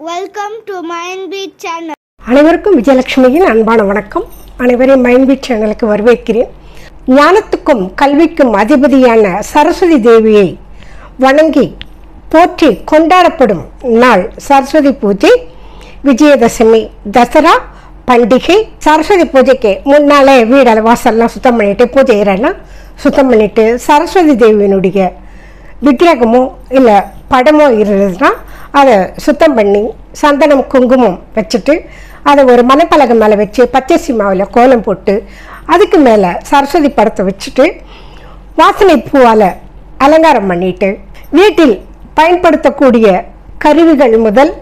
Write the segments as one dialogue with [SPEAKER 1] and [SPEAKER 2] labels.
[SPEAKER 1] Welcome to Mindbeat channel
[SPEAKER 2] அனைவருக்கும் விஜயலட்சுமியின் அன்பான வணக்கம். அனைவரையும் மைண்ட்பீட் சேனலுக்கு வரவேற்கிறேன். ஞானத்துக்கும் கல்விக்கும் அதிபதியான சரஸ்வதி தேவியை வணங்கி போற்றி கொண்டாடப்படும் நாள் சரஸ்வதி பூஜை விஜயதசமி தசரா பண்டிகை. சரஸ்வதி பூஜைக்கு முன்னாலே வீடு வாசல்லாம் சுத்தம் பண்ணிட்டு பூஜை அறையெல்லாம் சுத்தம் பண்ணிட்டு சரஸ்வதி தேவியினுடைய விக்கிரகமோ இல்லை படமோ இருந்ததுன்னா அதை சுத்தம் பண்ணி சந்தனம் குங்குமம் வச்சுட்டு அதை ஒரு மணப்பலகை மேலே வச்சு பச்சரிசி மாவில் கோலம் போட்டு அதுக்கு மேலே சரஸ்வதி படத்தை வச்சுட்டு வாசனை பூவால் அலங்காரம் பண்ணிட்டு வீட்டில் பயன்படுத்தக்கூடிய கருவிகள் முதல்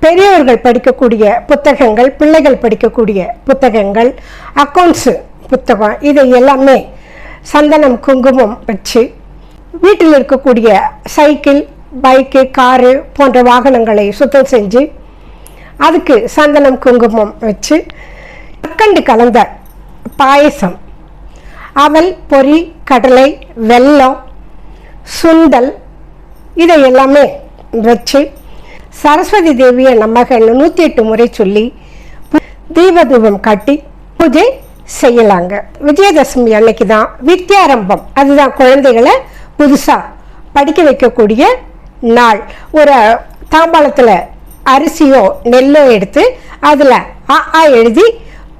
[SPEAKER 2] பெரியவர்கள் படிக்கக்கூடிய புத்தகங்கள் பிள்ளைகள் படிக்கக்கூடிய புத்தகங்கள் அக்கௌண்ட்ஸு புத்தகம் இதை எல்லாமே சந்தனம் குங்குமம் வச்சு வீட்டில் இருக்கக்கூடிய சைக்கிள் பைக்கு காரு போன்ற வாகனங்களை சுத்தம் செஞ்சு அதுக்கு சந்தனம் குங்குமம் வச்சு கற்கண்டு கலந்த பாயசம். அவல் பொரி கடலை வெல்லம் சுண்டல் இதை எல்லாமே வச்சு சரஸ்வதி தேவியை நமக்கு நூற்றி எட்டு முறை சொல்லி தீபதூபம் காட்டி பூஜை செய்யலாங்க. விஜயதசமி அன்னைக்கு தான் வித்யாரம்பம். அதுதான் குழந்தைகளை புதுசாக படிக்க வைக்கக்கூடிய நாள். ஒரு தாம்பாளத்தில் அரிசியோ நெல்லோ எடுத்து அதில் ஆ ஆ எழுதி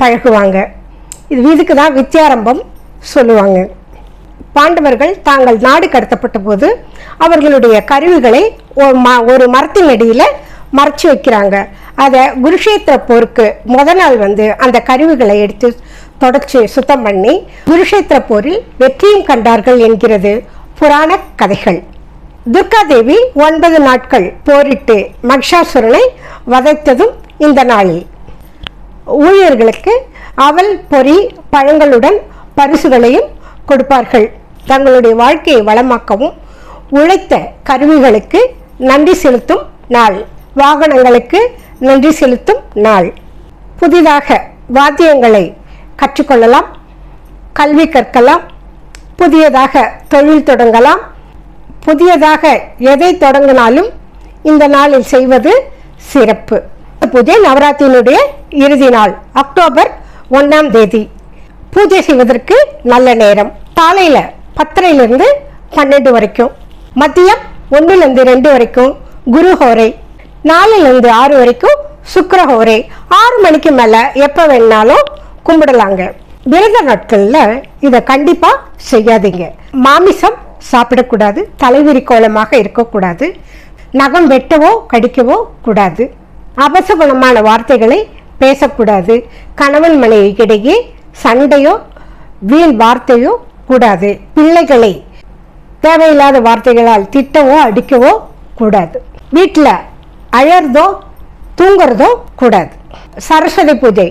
[SPEAKER 2] பழகுவாங்க. இது இதுக்கு தான் வித்தியாரம்பம் சொல்லுவாங்க. பாண்டவர்கள் தாங்கள் நாடு கடத்தப்பட்ட போது அவர்களுடைய கருவிகளை ஒரு ம ஒரு மரத்தின் அடியில் மறைச்சி வைக்கிறாங்க. அதை குருஷேத்திர போருக்கு முத நாள் வந்து அந்த கருவிகளை எடுத்து தொடச்சி சுத்தம் பண்ணி குருஷேத்திர போரில் வெற்றியும் கண்டார்கள் என்கிறது புராண கதைகள். துர்காதேவி ஒன்பது நாட்கள் போரிட்டு மகிஷாசுரனை வதைத்ததும் இந்த நாளில். ஊழியர்களுக்கு அவல் பொறி பழங்களுடன் பரிசுகளையும் கொடுப்பார்கள். தங்களுடைய வாழ்க்கையை வளமாக்கவும் உழைத்த கருவிகளுக்கு நன்றி செலுத்தும் நாள். வாகனங்களுக்கு நன்றி செலுத்தும் நாள். புதிதாக வாத்தியங்களை கற்றுக்கொள்ளலாம் கல்வி கற்கலாம் புதியதாக தொழில் தொடங்கலாம் புதியதாக எதை தொடங்கினாலும் இந்த நாளில் செய்வது சிறப்பு. பூஜை நவராத்திரியினுடைய இறுதி நாள் அக்டோபர் ஒன்றாம் தேதி. பூஜை செய்வதற்கு நல்ல நேரம். காலையில் பத்தரையிலிருந்து பன்னெண்டு வரைக்கும். மதியம் ஒன்றுலேருந்து ரெண்டு வரைக்கும் குரு ஹோரை. நாலுலேருந்து ஆறு வரைக்கும் சுக்கர ஹோரை. ஆறு மணிக்கு மேலே எப்போ வேணாலும் கும்பிடலாங்க. விரத நாட்களில் இதை கண்டிப்பாக செய்யாதீங்க. மாமிசம் சாப்பிடக்கூடாது தலைவிரி கோலமாக இருக்கக்கூடாது நகம் வெட்டவோ கடிக்கவோ கூடாது. அபசகுணமான வார்த்தைகளை பேசக்கூடாது. கணவன் மனைவிக்கிடையே சண்டையோ வீண் வார்த்தையோ கூடாது. பிள்ளைகளை தேவையில்லாத வார்த்தைகளால் திட்டவோ அடிக்கவோ கூடாது. வீட்டில் அழறதோ தூங்குறதோ கூடாது. சரஸ்வதி பூஜை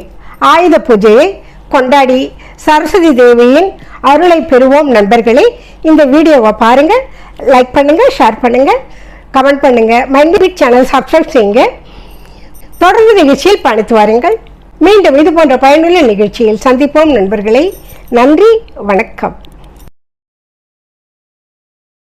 [SPEAKER 2] ஆயுத பூஜையை கொண்டாடி சரஸ்வதி தேவியின் அருளை பெறுவோம் நண்பர்களே. இந்த வீடியோவை பாருங்கள் லைக் பண்ணுங்கள் ஷேர் பண்ணுங்கள் கமெண்ட் பண்ணுங்கள் மைண்டிபிட் சேனல் சப்ஸ்கிரைப் செய்யுங்க. தொடர்ந்து நிகழ்ச்சியில் பணித்து வாருங்கள். மீண்டும் இது போன்ற பயனுள்ள நிகழ்ச்சியில் சந்திப்போம் நண்பர்களே. நன்றி வணக்கம்.